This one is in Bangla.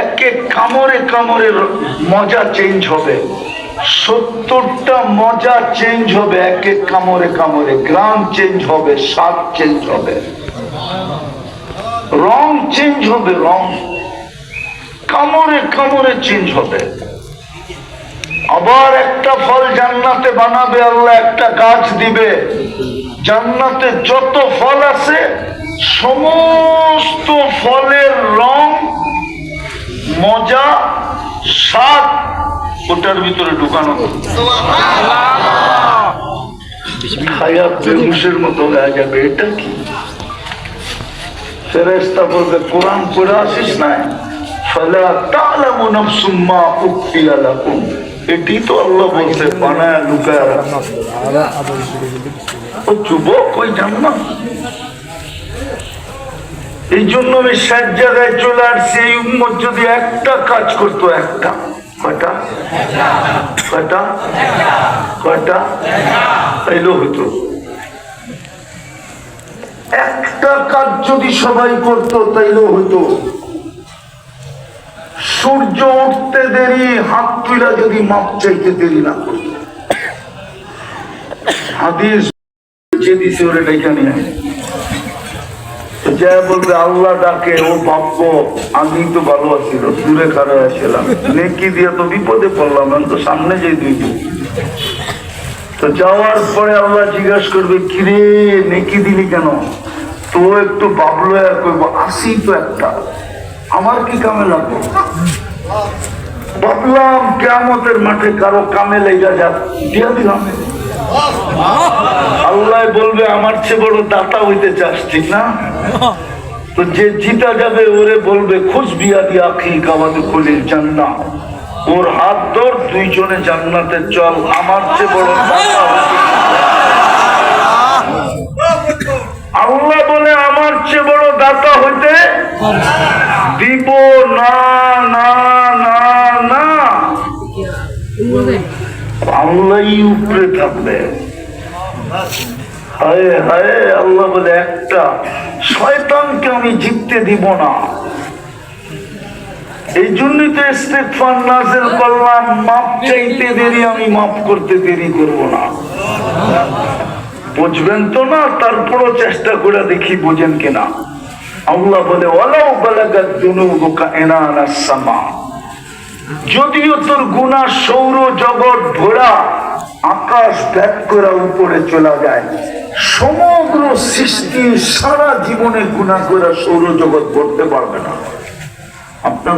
এক এক কামড়ে কামড়ে মজা চেঞ্জ হবে। সত্তরটা মজা চেঞ্জ হবে গ্রাম চেঞ্জ হবে, স্বাদ চেঞ্জ হবে। রং চেঞ্জ হবে, রং চেঞ্জ হবে। আবার একটা ফল জান্নাতে বানাবে, আল্লাহ একটা গাছ দিবে। জান্নাতে যত ফল আছে, সমস্ত ফলের স্বাদ ওটার ভিতরে ঢুকানো। খায়া মতো হয়ে যাবে, এটা কি? ফেরেস্তা বলবে, কোরআন পড়ে আসিস না ফালা তালামু নাফসুম মা উখফিয়া লাকুম। এটি তো আল্লাহ বলছে, বানায় লুকায় রাখা। ও যুবক, ওই জান্নাত। এই জন্য আমি ষাট জায়গায় চলে আসছি, এই উম্মত যদি একটা কাজ করতো, একটা। কয়টা? কয়টা? কয়টা? তাইলেও হতো একটা কাজ যদি সবাই করতো তাইলেও হতো সূর্য উঠতে দেরি, হাত তুলা যদি মাপ চাইতে দেরি না করতো। হাদিস যে দিছে, ওরে ডেকে নিয়ে যা বলবে, আল্লাহ ডাকে, ও ভাবব আমি তো ভালো আছি দূরে খারাপ আছিলাম। নেকি দিয়ে তো বিপদে পড়লাম, আমি তো সামনে যেই দুই তো যাওয়ার পরে আল্লাহ জিজ্ঞাসা করবে, কিরে, নেকি দিলি কেন? তো একটু বাবলো আর কইব, আসি তো একটা, আমার কি কামে লাগবে? ভাবলাম কেমতের মাঠে কারও কামে লেগে যাক, দিয়া দিলাম। বলবে, আমার চেয়ে বড় দাতা হইতে চাস, ঠিক না? তো যে জিতা যাবে, ওরে বলবে, খুশ বিয়া দিয়া আখি কাবাতে খুলির জান্না ওর হাত ধর, দুইজনে জান্নাতে চল। আমার চেয়ে বড় দাতা আল্লাহ বলে, আমার চেয়ে বড় দাতা হইতে দিব না না না না। আল্লাহই উপরে থাকবে। হায় হায়, আল্লাহ বলে একটা, শয়তানকে আমি জিততে দিব না। এই জন্যই তো নাযিল করলাম, মাপ চাইতে দেরি আমি মাফ করতে দেরি করব না। বুঝবেন তো না, তারপরও চেষ্টা করে দেখি বোঝেন কিনা। আল্লাহ বলে, ওয়ালাউ বালাগাত দুনুবুকা ইনানাস সামা। যদিও তোর গুণা সৌর জগৎ ভরা আকাশ ব্যাগ করে উপরে চলে যায়। সমগ্র সৃষ্টি সারা জীবনে গুণা করে সৌরজগৎ করতে পারবে না। আপনারা